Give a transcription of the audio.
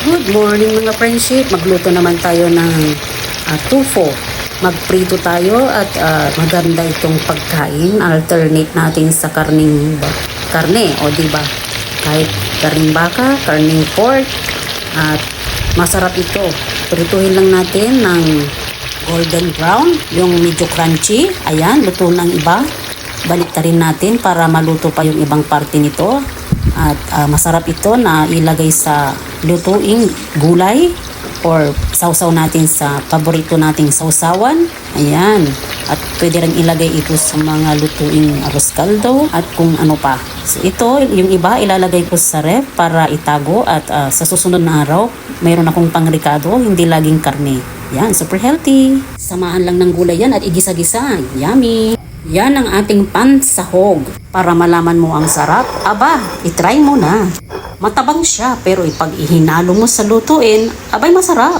Good morning mga friendship. Magluto naman tayo ng uh, tufo. Magprito tayo at ah, maganda itong pagkain. Alternate natin sa karning karne, o di ba? Kahit karning baka, karning pork, at masarap ito. Prituhin lang natin ng golden brown, yung medyo crunchy. Ayan, luto ng iba. Balik rin natin para maluto pa yung ibang parte nito. At ah, masarap ito na ilagay sa lutuing gulay or sausaw natin sa paborito nating sausawan. Ayan. At pwede rin ilagay ito sa mga lutuing arroz caldo at kung ano pa. So ito, yung iba ilalagay ko sa ref para itago at ah, sa susunod na araw, mayroon akong pangrikado, hindi laging karne. Yan, super healthy. Samahan lang ng gulay yan at igisa-gisa. Yummy! Yan ang ating pansahog. Para malaman mo ang sarap, aba, itry mo na. Matabang siya pero ipag ihinalo mo sa lutuin, abay masarap.